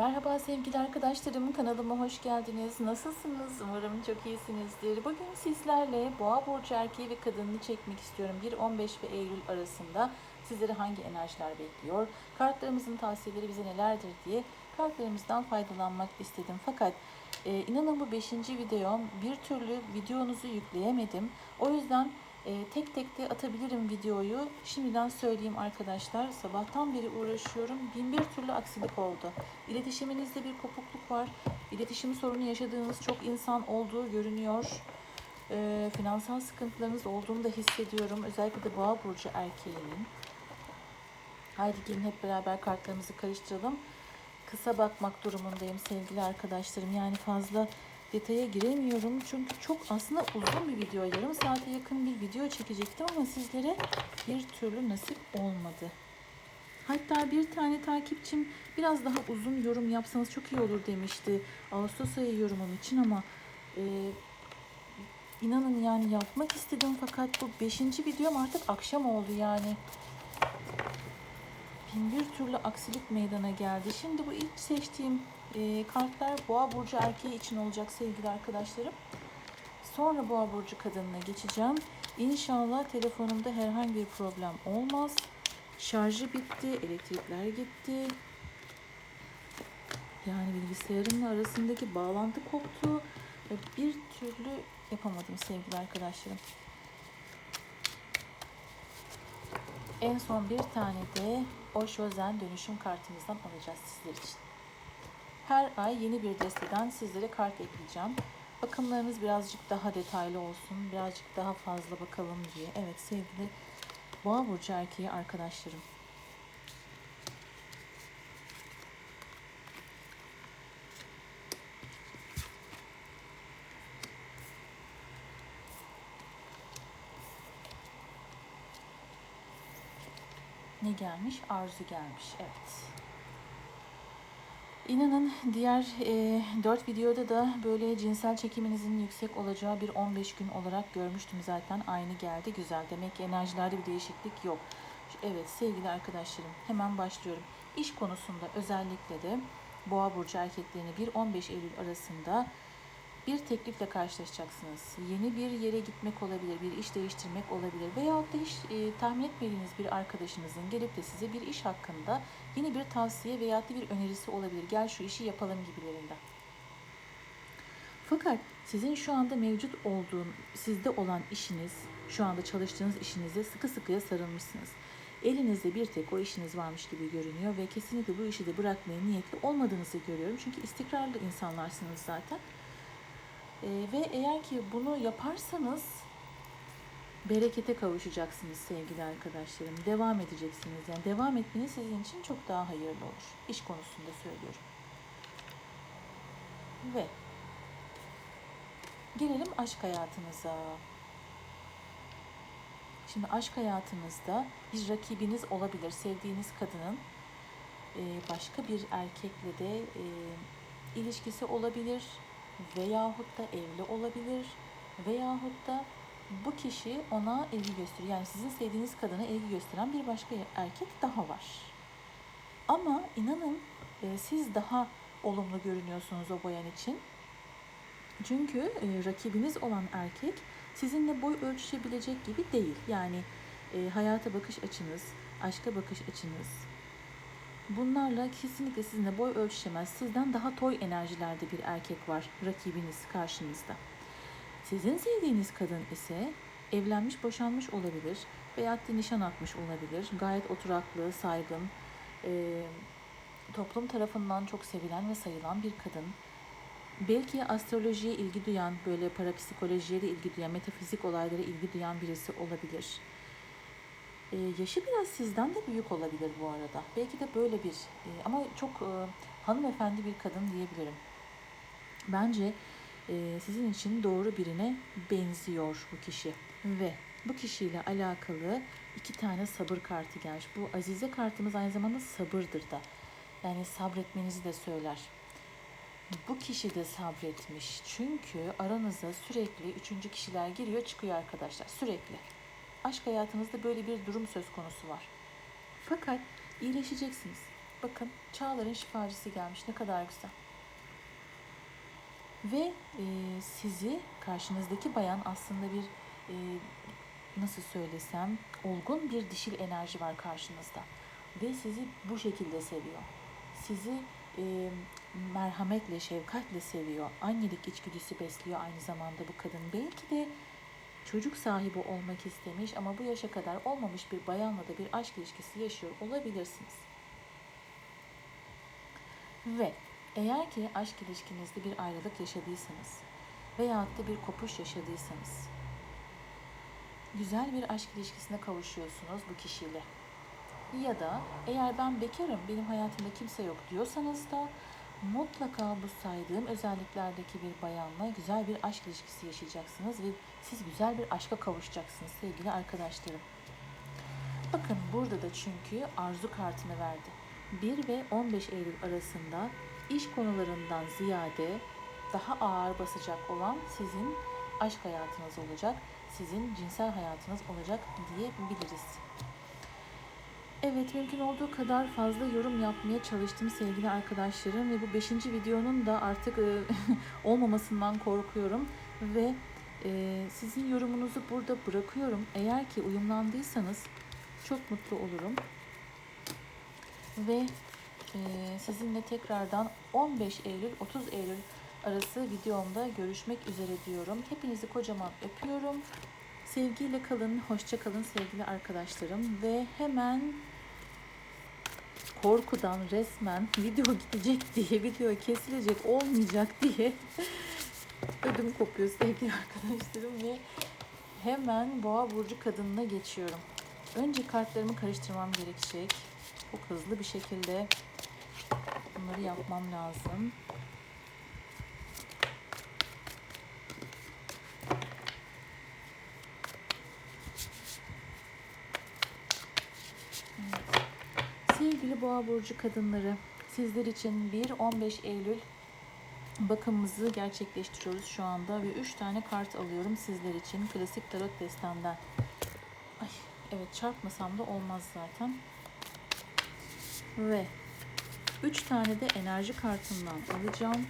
Merhaba sevgili arkadaşlarım, kanalıma hoş geldiniz. Nasılsınız? Umarım çok iyisinizdir. Bugün sizlerle Boğa burcu erkeği ve kadınını çekmek istiyorum. 1-15 ve Eylül arasında sizleri hangi enerjiler bekliyor? Kartlarımızın tavsiyeleri bize nelerdir diye kartlarımızdan faydalanmak istedim. Fakat e, inanın bu 5. videom bir türlü videonuzu yükleyemedim. O yüzden e, tek tek de atabilirim videoyu. Şimdiden söyleyeyim arkadaşlar. Sabahtan beri uğraşıyorum. Bin bir türlü aksilik oldu. İletişiminizde bir kopukluk var. İletişim sorunu yaşadığınız çok insan olduğu görünüyor. E, finansal sıkıntılarınız olduğunu da hissediyorum. Özellikle de Boğa Burcu erkeğinin. Haydi gelin hep beraber kartlarımızı karıştıralım. Kısa bakmak durumundayım sevgili arkadaşlarım. Yani fazla detaya giremiyorum. Çünkü çok aslında uzun bir video. Yarım saate yakın bir video çekecektim ama sizlere bir türlü nasip olmadı. Hatta bir tane takipçim biraz daha uzun yorum yapsanız çok iyi olur demişti. Ağustos ayı yorumum için ama e, inanın yani yapmak istedim fakat bu beşinci videom artık akşam oldu yani. Bin bir türlü aksilik meydana geldi. Şimdi bu ilk seçtiğim e, kartlar Boğa burcu erkeği için olacak sevgili arkadaşlarım. Sonra Boğa burcu kadınına geçeceğim. İnşallah telefonumda herhangi bir problem olmaz. Şarjı bitti, elektrikler gitti. Yani bilgisayarımla arasındaki bağlantı koptu ve bir türlü yapamadım sevgili arkadaşlarım. En son bir tane de Oshozen dönüşüm kartımızdan alacağız sizler için. Her ay yeni bir desteden sizlere kart ekleyeceğim. Bakımlarınız birazcık daha detaylı olsun, birazcık daha fazla bakalım diye. Evet sevgili Boğa burcu erkeği arkadaşlarım. Ne gelmiş? Arzu gelmiş. Evet. İnanın diğer e, 4 videoda da böyle cinsel çekiminizin yüksek olacağı bir 15 gün olarak görmüştüm zaten. Aynı geldi. Güzel. Demek ki enerjilerde bir değişiklik yok. Evet sevgili arkadaşlarım hemen başlıyorum. İş konusunda özellikle de Boğa burcu erkeklerini 1-15 Eylül arasında bir teklifle karşılaşacaksınız. Yeni bir yere gitmek olabilir, bir iş değiştirmek olabilir veyahut da hiç e, tahmin etmediğiniz bir arkadaşınızın gelip de size bir iş hakkında yeni bir tavsiye veyahut da bir önerisi olabilir. Gel şu işi yapalım gibilerinden. Fakat sizin şu anda mevcut olduğun, sizde olan işiniz, şu anda çalıştığınız işinize sıkı sıkıya sarılmışsınız. Elinizde bir tek o işiniz varmış gibi görünüyor ve kesinlikle bu işi de bırakmaya niyetli olmadığınızı görüyorum. Çünkü istikrarlı insanlarsınız zaten. Ee, ve eğer ki bunu yaparsanız berekete kavuşacaksınız sevgili arkadaşlarım. Devam edeceksiniz. Yani devam etmeniz sizin için çok daha hayırlı olur. İş konusunda söylüyorum. Ve gelelim aşk hayatınıza. Şimdi aşk hayatınızda bir rakibiniz olabilir. Sevdiğiniz kadının e, başka bir erkekle de e, ilişkisi olabilir veyahut da evli olabilir veyahut da bu kişi ona ilgi gösteriyor. Yani sizin sevdiğiniz kadına ilgi gösteren bir başka erkek daha var. Ama inanın e, siz daha olumlu görünüyorsunuz o bayan için. Çünkü e, rakibiniz olan erkek sizinle boy ölçüşebilecek gibi değil. Yani e, hayata bakış açınız, aşka bakış açınız, Bunlarla kesinlikle sizinle boy ölçüşemez. Sizden daha toy enerjilerde bir erkek var rakibiniz karşınızda. Sizin sevdiğiniz kadın ise evlenmiş, boşanmış olabilir veya nişan atmış olabilir. Gayet oturaklı, saygın, e, toplum tarafından çok sevilen ve sayılan bir kadın. Belki astrolojiye ilgi duyan, böyle parapsikolojiye de ilgi duyan, metafizik olaylara ilgi duyan birisi olabilir e, yaşı biraz sizden de büyük olabilir bu arada. Belki de böyle bir e, ama çok e, hanımefendi bir kadın diyebilirim. Bence e, sizin için doğru birine benziyor bu kişi. Ve bu kişiyle alakalı iki tane sabır kartı gelmiş. Bu Azize kartımız aynı zamanda sabırdır da. Yani sabretmenizi de söyler. Bu kişi de sabretmiş. Çünkü aranıza sürekli üçüncü kişiler giriyor çıkıyor arkadaşlar. Sürekli aşk hayatınızda böyle bir durum söz konusu var. Fakat iyileşeceksiniz. Bakın çağların şifacısı gelmiş. Ne kadar güzel. Ve e, sizi karşınızdaki bayan aslında bir e, nasıl söylesem olgun bir dişil enerji var karşınızda. Ve sizi bu şekilde seviyor. Sizi e, merhametle, şefkatle seviyor. Annelik içgüdüsü besliyor aynı zamanda bu kadın. Belki de çocuk sahibi olmak istemiş ama bu yaşa kadar olmamış bir bayanla da bir aşk ilişkisi yaşıyor olabilirsiniz. Ve eğer ki aşk ilişkinizde bir ayrılık yaşadıysanız veyahut da bir kopuş yaşadıysanız güzel bir aşk ilişkisine kavuşuyorsunuz bu kişiyle. Ya da eğer ben bekarım, benim hayatımda kimse yok diyorsanız da mutlaka bu saydığım özelliklerdeki bir bayanla güzel bir aşk ilişkisi yaşayacaksınız ve siz güzel bir aşka kavuşacaksınız sevgili arkadaşlarım. Bakın burada da çünkü arzu kartını verdi. 1 ve 15 Eylül arasında iş konularından ziyade daha ağır basacak olan sizin aşk hayatınız olacak, sizin cinsel hayatınız olacak diyebiliriz. Evet mümkün olduğu kadar fazla yorum yapmaya çalıştım sevgili arkadaşlarım ve bu 5. videonun da artık e, olmamasından korkuyorum ve e, sizin yorumunuzu burada bırakıyorum. Eğer ki uyumlandıysanız çok mutlu olurum ve e, sizinle tekrardan 15 Eylül 30 Eylül arası videomda görüşmek üzere diyorum. Hepinizi kocaman öpüyorum. Sevgiyle kalın, hoşça kalın sevgili arkadaşlarım ve hemen korkudan resmen video gidecek diye, video kesilecek olmayacak diye ödüm kopuyor sevgili arkadaşlarım ve hemen boğa burcu kadınına geçiyorum. Önce kartlarımı karıştırmam gerekecek. Çok hızlı bir şekilde bunları yapmam lazım. Evet. Sevgili Boğa burcu kadınları, sizler için 1-15 Eylül bakımımızı gerçekleştiriyoruz şu anda ve 3 tane kart alıyorum sizler için klasik tarot destemden. Ay, evet çarpmasam da olmaz zaten. Ve 3 tane de enerji kartından alacağım.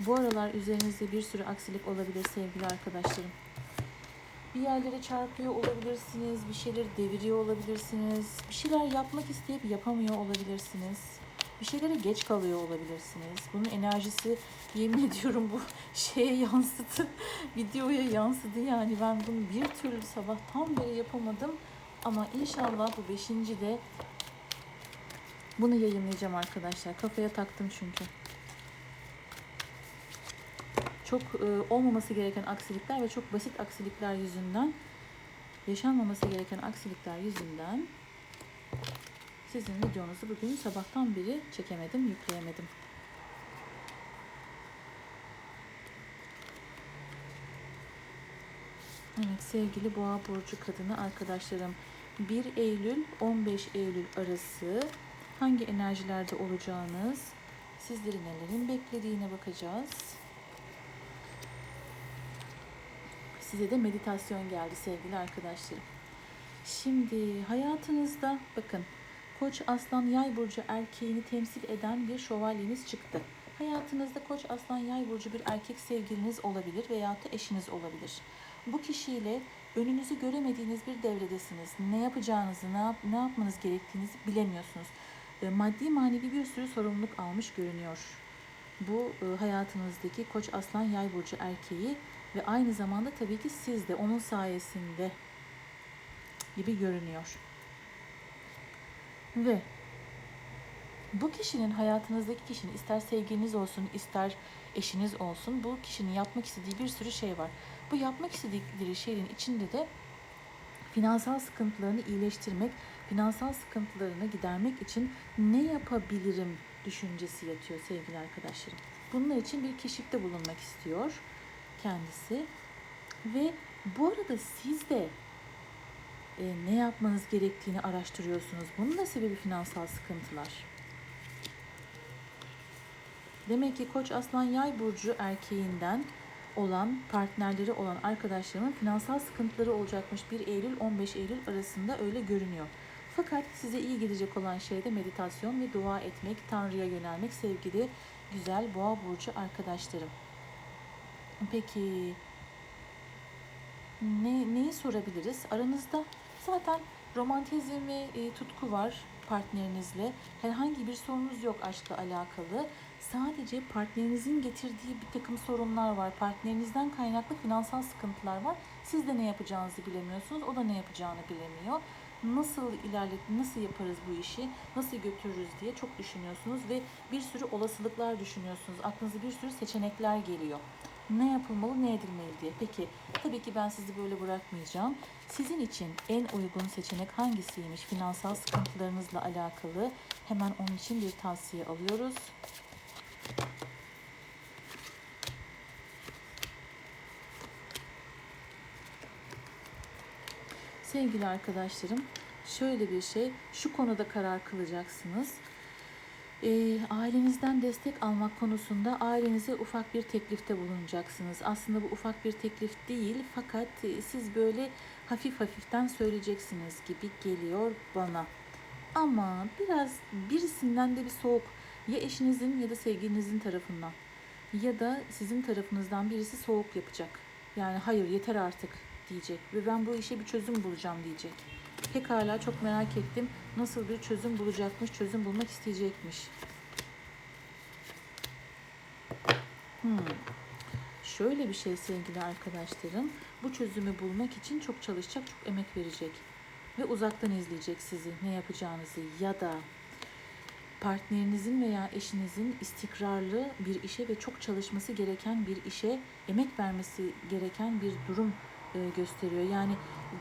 Bu aralar üzerinizde bir sürü aksilik olabilir sevgili arkadaşlarım. Bir yerlere çarpıyor olabilirsiniz, bir şeyleri deviriyor olabilirsiniz, bir şeyler yapmak isteyip yapamıyor olabilirsiniz. Bir şeylere geç kalıyor olabilirsiniz. Bunun enerjisi yemin ediyorum bu şeye yansıdı, videoya yansıdı yani ben bunu bir türlü sabahtan beri yapamadım. Ama inşallah bu beşinci de bunu yayınlayacağım arkadaşlar. Kafaya taktım çünkü. Çok e, olmaması gereken aksilikler ve çok basit aksilikler yüzünden yaşanmaması gereken aksilikler yüzünden sizin videonuzu bugün sabahtan beri çekemedim, yükleyemedim. Evet sevgili boğa burcu kadını arkadaşlarım 1 Eylül 15 Eylül arası hangi enerjilerde olacağınız sizleri nelerin beklediğine bakacağız. Size de meditasyon geldi sevgili arkadaşlarım. Şimdi hayatınızda bakın Koç Aslan Yay burcu erkeğini temsil eden bir şövalyeniz çıktı. Hayatınızda Koç Aslan Yay burcu bir erkek sevgiliniz olabilir veya da eşiniz olabilir. Bu kişiyle önünüzü göremediğiniz bir devredesiniz. Ne yapacağınızı, ne, yap, ne yapmanız gerektiğinizi bilemiyorsunuz. E, maddi manevi bir sürü sorumluluk almış görünüyor. Bu e, hayatınızdaki Koç Aslan Yay burcu erkeği ve aynı zamanda tabii ki siz de onun sayesinde gibi görünüyor. Ve bu kişinin hayatınızdaki kişinin ister sevgiliniz olsun ister eşiniz olsun bu kişinin yapmak istediği bir sürü şey var. Bu yapmak istedikleri şeyin içinde de finansal sıkıntılarını iyileştirmek, finansal sıkıntılarını gidermek için ne yapabilirim düşüncesi yatıyor sevgili arkadaşlarım. Bunun için bir keşifte bulunmak istiyor kendisi. Ve bu arada siz de e, ne yapmanız gerektiğini araştırıyorsunuz. Bunun da sebebi finansal sıkıntılar. Demek ki Koç Aslan Yay burcu erkeğinden olan partnerleri olan arkadaşlarımın finansal sıkıntıları olacakmış 1 Eylül 15 Eylül arasında öyle görünüyor. Fakat size iyi gidecek olan şey de meditasyon ve dua etmek, Tanrı'ya yönelmek sevgili güzel boğa burcu arkadaşlarım. Peki ne, neyi sorabiliriz? Aranızda zaten romantizm ve e, tutku var partnerinizle. Herhangi bir sorunuz yok aşkla alakalı. Sadece partnerinizin getirdiği bir takım sorunlar var. Partnerinizden kaynaklı finansal sıkıntılar var. Siz de ne yapacağınızı bilemiyorsunuz. O da ne yapacağını bilemiyor. Nasıl ilerlet, nasıl yaparız bu işi, nasıl götürürüz diye çok düşünüyorsunuz ve bir sürü olasılıklar düşünüyorsunuz. Aklınıza bir sürü seçenekler geliyor ne yapılmalı, ne edilmeli diye. Peki, tabii ki ben sizi böyle bırakmayacağım. Sizin için en uygun seçenek hangisiymiş? Finansal sıkıntılarınızla alakalı hemen onun için bir tavsiye alıyoruz. Sevgili arkadaşlarım, şöyle bir şey, şu konuda karar kılacaksınız e, ailenizden destek almak konusunda ailenize ufak bir teklifte bulunacaksınız. Aslında bu ufak bir teklif değil fakat e, siz böyle hafif hafiften söyleyeceksiniz gibi geliyor bana. Ama biraz birisinden de bir soğuk ya eşinizin ya da sevgilinizin tarafından ya da sizin tarafınızdan birisi soğuk yapacak. Yani hayır yeter artık diyecek ve ben bu işe bir çözüm bulacağım diyecek. Pekala çok merak ettim. Nasıl bir çözüm bulacakmış, çözüm bulmak isteyecekmiş. Hmm. Şöyle bir şey sevgili arkadaşlarım. Bu çözümü bulmak için çok çalışacak, çok emek verecek. Ve uzaktan izleyecek sizi ne yapacağınızı ya da partnerinizin veya eşinizin istikrarlı bir işe ve çok çalışması gereken bir işe emek vermesi gereken bir durum gösteriyor. Yani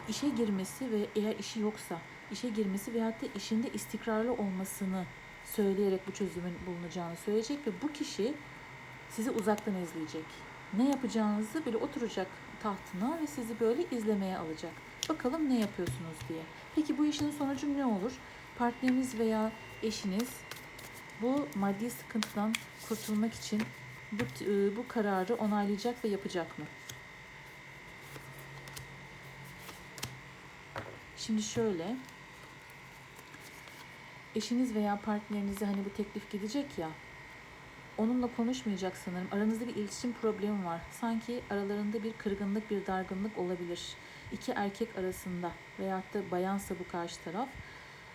işe girmesi ve eğer işi yoksa işe girmesi veyahut da işinde istikrarlı olmasını söyleyerek bu çözümün bulunacağını söyleyecek ve bu kişi sizi uzaktan izleyecek. Ne yapacağınızı böyle oturacak tahtına ve sizi böyle izlemeye alacak. Bakalım ne yapıyorsunuz diye. Peki bu işin sonucu ne olur? Partneriniz veya eşiniz bu maddi sıkıntıdan kurtulmak için bu, e, bu kararı onaylayacak ve yapacak mı? Şimdi şöyle. Eşiniz veya partnerinize hani bu teklif gidecek ya. Onunla konuşmayacak sanırım. Aranızda bir iletişim problemi var. Sanki aralarında bir kırgınlık, bir dargınlık olabilir. İki erkek arasında veyahut da bayansa bu karşı taraf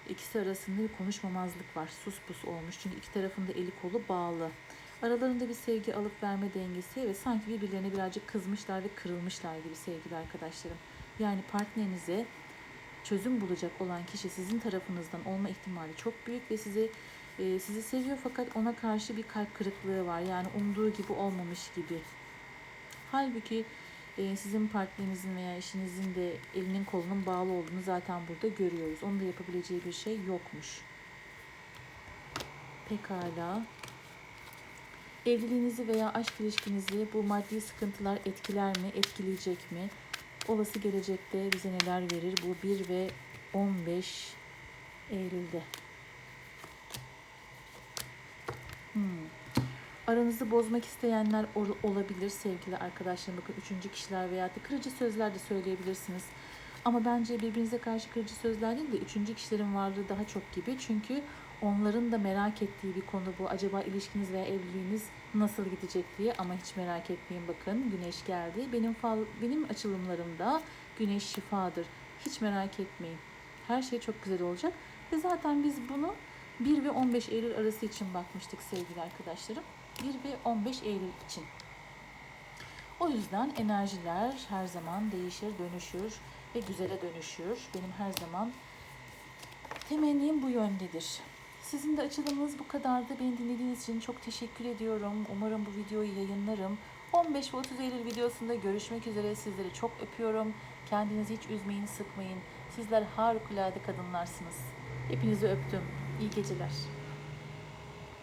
ikisi arasında bir konuşmamazlık var. Sus pus olmuş. Çünkü iki tarafında eli kolu bağlı. Aralarında bir sevgi alıp verme dengesi ve sanki birbirlerine birazcık kızmışlar ve kırılmışlar gibi sevgili arkadaşlarım. Yani partnerinize çözüm bulacak olan kişi sizin tarafınızdan olma ihtimali çok büyük ve sizi e, sizi seviyor fakat ona karşı bir kalp kırıklığı var. Yani umduğu gibi olmamış gibi. Halbuki e, sizin partnerinizin veya eşinizin de elinin kolunun bağlı olduğunu zaten burada görüyoruz. Onun da yapabileceği bir şey yokmuş. Pekala. Evliliğinizi veya aşk ilişkinizi bu maddi sıkıntılar etkiler mi, etkileyecek mi? Olası gelecekte bize neler verir? Bu 1 ve 15 Eylül'de. Hmm. Aranızı bozmak isteyenler olabilir sevgili arkadaşlarım. Bakın üçüncü kişiler veya da kırıcı sözler de söyleyebilirsiniz. Ama bence birbirinize karşı kırıcı sözler değil de üçüncü kişilerin varlığı daha çok gibi. Çünkü onların da merak ettiği bir konu bu. Acaba ilişkiniz veya evliliğiniz nasıl gidecek diye ama hiç merak etmeyin bakın güneş geldi. Benim fal, benim açılımlarımda güneş şifadır. Hiç merak etmeyin. Her şey çok güzel olacak. Ve zaten biz bunu 1 ve 15 Eylül arası için bakmıştık sevgili arkadaşlarım. 1 ve 15 Eylül için. O yüzden enerjiler her zaman değişir, dönüşür ve güzele dönüşür. Benim her zaman temennim bu yöndedir. Sizin de açılımınız bu kadardı. Beni dinlediğiniz için çok teşekkür ediyorum. Umarım bu videoyu yayınlarım. 15 ve 30 Eylül videosunda görüşmek üzere. Sizleri çok öpüyorum. Kendinizi hiç üzmeyin, sıkmayın. Sizler harikulade kadınlarsınız. Hepinizi öptüm. İyi geceler.